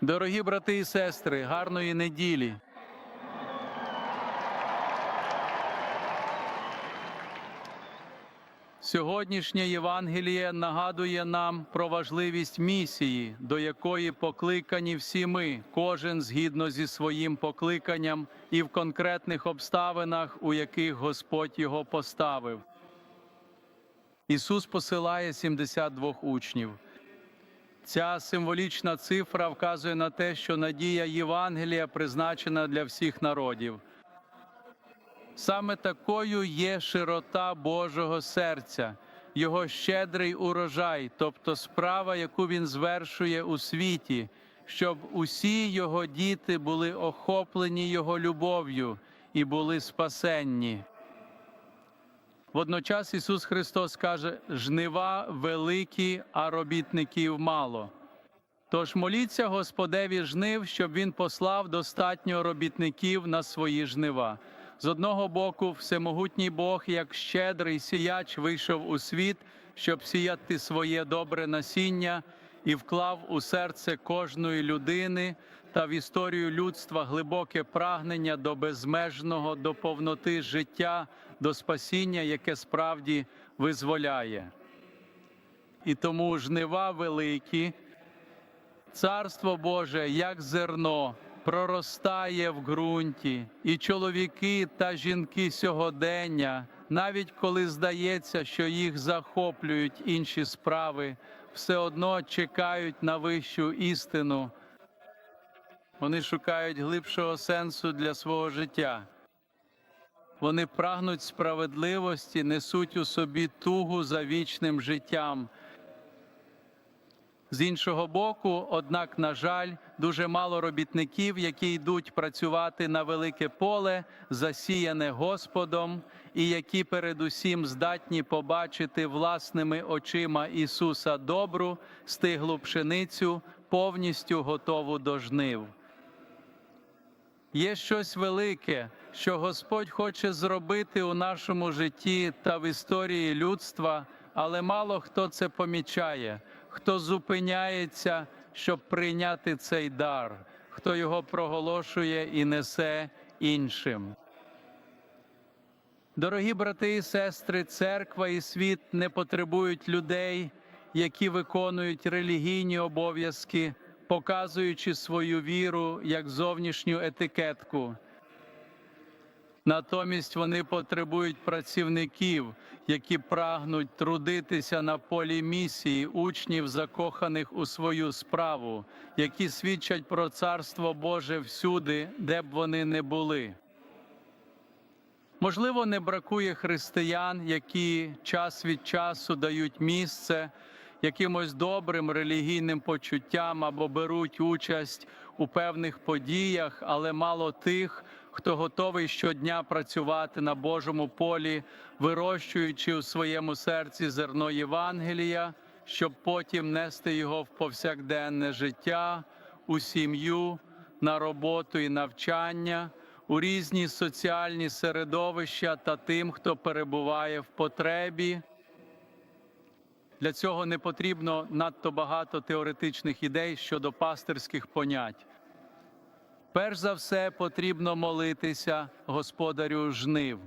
Дорогі брати і сестри, гарної неділі. Сьогоднішнє Євангеліє нагадує нам про важливість місії, до якої покликані всі ми, кожен згідно зі своїм покликанням і в конкретних обставинах, у яких Господь його поставив. Ісус посилає 72 учнів. Ця символічна цифра вказує на те, що надія Євангелія призначена для всіх народів. Саме такою є широта Божого серця, його щедрий урожай, тобто справа, яку він звершує у світі, щоб усі його діти були охоплені його любов'ю і були спасенні. Водночас Ісус Христос каже: жнива великі, а робітників мало. Тож моліться Господеві жнив, щоб він послав достатньо робітників на свої жнива. З одного боку, всемогутній Бог, як щедрий сіяч, вийшов у світ, щоб сіяти своє добре насіння і вклав у серце кожної людини та в історію людства глибоке прагнення до безмежного, до повноти життя, до спасіння, яке справді визволяє. І тому жнива великі, Царство Боже, як зерно, проростає в ґрунті, і чоловіки та жінки сьогодення, навіть коли здається, що їх захоплюють інші справи, все одно чекають на вищу істину. Вони шукають глибшого сенсу для свого життя. Вони прагнуть справедливості, несуть у собі тугу за вічним життям. З іншого боку, однак, на жаль, дуже мало робітників, які йдуть працювати на велике поле, засіяне Господом, і які передусім здатні побачити власними очима Ісуса добру, стиглу пшеницю, повністю готову до жнив. Є щось велике, що Господь хоче зробити у нашому житті та в історії людства, але мало хто це помічає, хто зупиняється, щоб прийняти цей дар, хто його проголошує і несе іншим. Дорогі брати і сестри, церква і світ не потребують людей, які виконують релігійні обов'язки, показуючи свою віру як зовнішню етикетку. Натомість вони потребують працівників, які прагнуть трудитися на полі місії учнів, закоханих у свою справу, які свідчать про Царство Боже всюди, де б вони не були. Можливо, не бракує християн, які час від часу дають місце якимось добрим релігійним почуттям або беруть участь у певних подіях, але мало тих, хто готовий щодня працювати на Божому полі, вирощуючи у своєму серці зерно Євангелія, щоб потім нести його в повсякденне життя, у сім'ю, на роботу і навчання, у різні соціальні середовища та тим, хто перебуває в потребі. Для цього не потрібно надто багато теоретичних ідей щодо пастирських понять. Перш за все потрібно молитися Господарю жнив.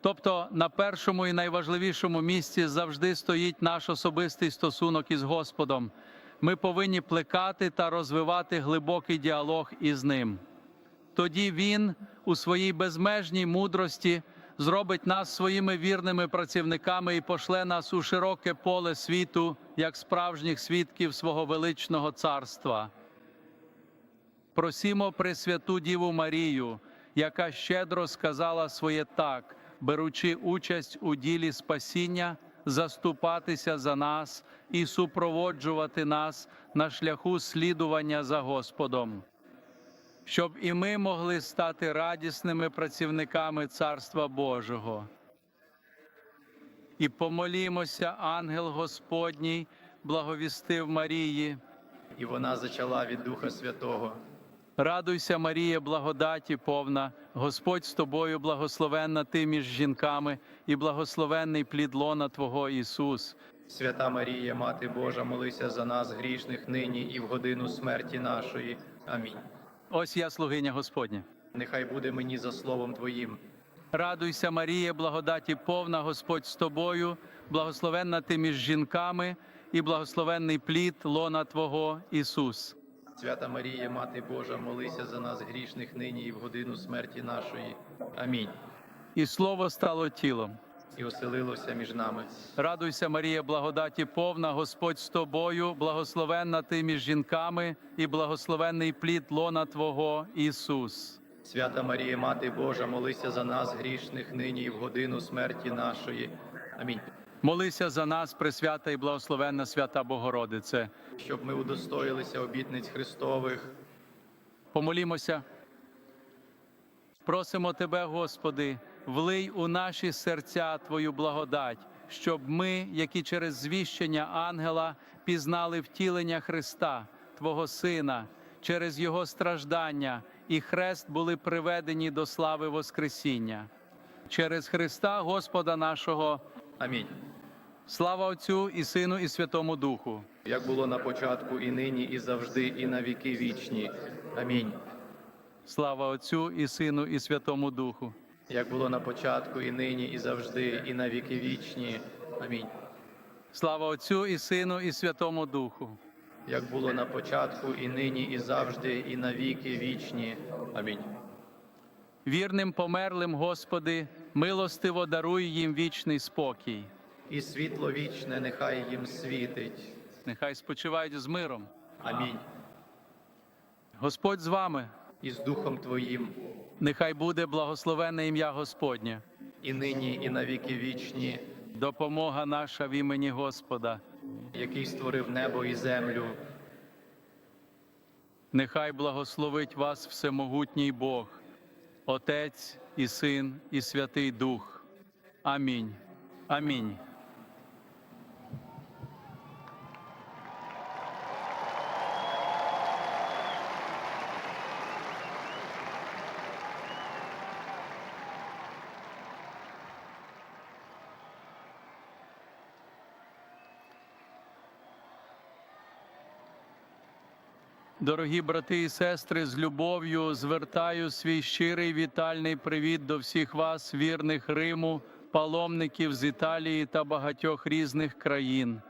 Тобто на першому і найважливішому місці завжди стоїть наш особистий стосунок із Господом. Ми повинні плекати та розвивати глибокий діалог із ним. Тоді Він у своїй безмежній мудрості зробить нас своїми вірними працівниками і пошле нас у широке поле світу, як справжніх свідків свого величного царства. Просімо Пресвяту Діву Марію, яка щедро сказала своє так, беручи участь у ділі спасіння, заступатися за нас і супроводжувати нас на шляху слідування за Господом щоб і ми могли стати радісними працівниками Царства Божого. І помолімося, ангел Господній, благовістив Марії. і вона зачала від Духа Святого. Радуйся, Марія, благодаті повна, Господь з тобою, благословенна ти між жінками, і благословенний плід лона Твого Ісус. Свята Марія, Мати Божа, молися за нас, грішних нині і в годину смерті нашої. Амінь. Ось я слугиня Господня. Нехай буде мені за словом Твоїм. Радуйся, Марія, благодаті повна Господь з тобою, благословенна ти між жінками, і благословенний плід лона Твого Ісус. Свята Марія, Мати Божа, молися за нас, грішних нині і в годину смерті нашої. Амінь. І слово стало тілом. І оселилося між нами. Радуйся, Марія, благодаті повна, Господь з тобою, благословенна ти між жінками, і благословенний плід лона Твого Ісус. Свята Марія, Мати Божа, молися за нас, грішних нині і в годину смерті нашої. Амінь. Молися за нас, пресвята і благословенна свята Богородице. Щоб ми удостоїлися обітниць Христових. Помолімося. Просимо Тебе, Господи, влий у наші серця Твою благодать, щоб ми, які через звіщення ангела, пізнали втілення Христа, Твого Сина, через Його страждання і хрест були приведені до слави Воскресіння. Через Христа Господа нашого, Амінь. слава Отцю і Сину, і Святому Духу. Як було на початку, і нині, і завжди, і на віки вічні. Амінь. Слава Отцю і Сину, і Святому Духу. Як було на початку, і нині, і завжди, і на віки вічні. Амінь. Слава Отцю і Сину, і Святому Духу. Як було на початку, і нині, і завжди, і на віки вічні. Амінь. Вірним померлим, Господи, милостиво даруй їм вічний спокій. І світло вічне нехай їм світить. Нехай спочивають з миром. Амінь. Господь з вами, І з Духом Твоїм, нехай буде благословенне ім'я Господнє, і нині, і на віки вічні, допомога наша в імені Господа. який створив небо і землю. Нехай благословить вас всемогутній Бог, Отець і Син, і Святий Дух. Амінь. Амінь. Дорогі брати і сестри, з любов'ю звертаю свій щирий вітальний привіт до всіх вас, вірних Риму, паломників з Італії та багатьох різних країн.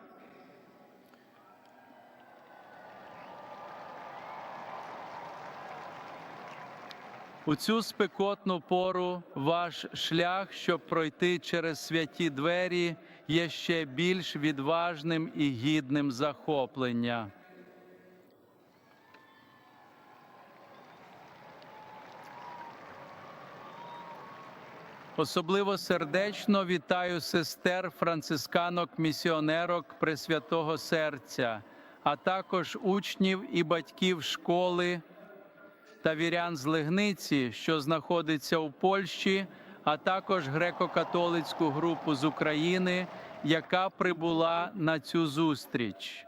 У цю спекотну пору ваш шлях, щоб пройти через святі двері, є ще більш відважним і гідним захоплення. Особливо сердечно вітаю сестер францисканок-місіонерок Пресвятого Серця, а також учнів і батьків школи та вірян з Лигниці, що знаходиться у Польщі, а також греко-католицьку групу з України, яка прибула на цю зустріч.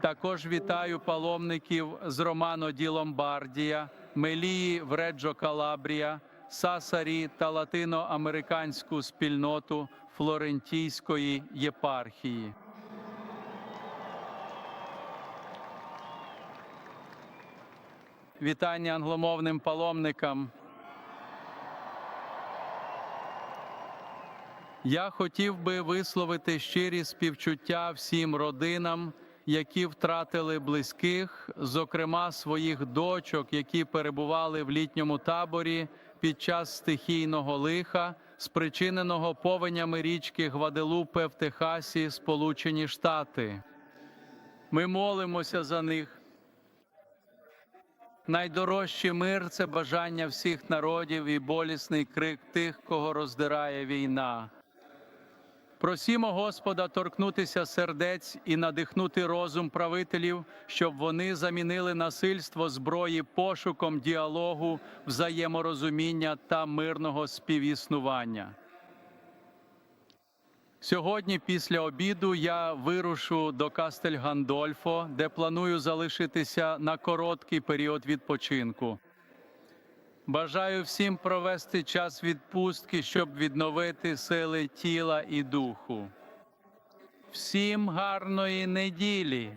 Також вітаю паломників з Романо ді Ломбардія, Мелії в Реджо Калабрія, Сасарі та латиноамериканську спільноту Флорентійської єпархії. Вітання англомовним паломникам. Я хотів би висловити щирі співчуття всім родинам, які втратили близьких, зокрема своїх дочок, які перебували в літньому таборі під час стихійного лиха, спричиненого повенями річки Гваделупе в Техасі, Сполучені Штати. Ми молимося за них. Найдорожчий мир це бажання всіх народів і болісний крик тих, кого роздирає війна. Просімо Господа торкнутися сердець і надихнути розум правителів, щоб вони замінили насильство зброї пошуком діалогу, взаєморозуміння та мирного співіснування. Сьогодні, після обіду, я вирушу до Кастель Гандольфо, де планую залишитися на короткий період відпочинку. Бажаю всім провести час відпустки, щоб відновити сили тіла і духу. Всім гарної неділі!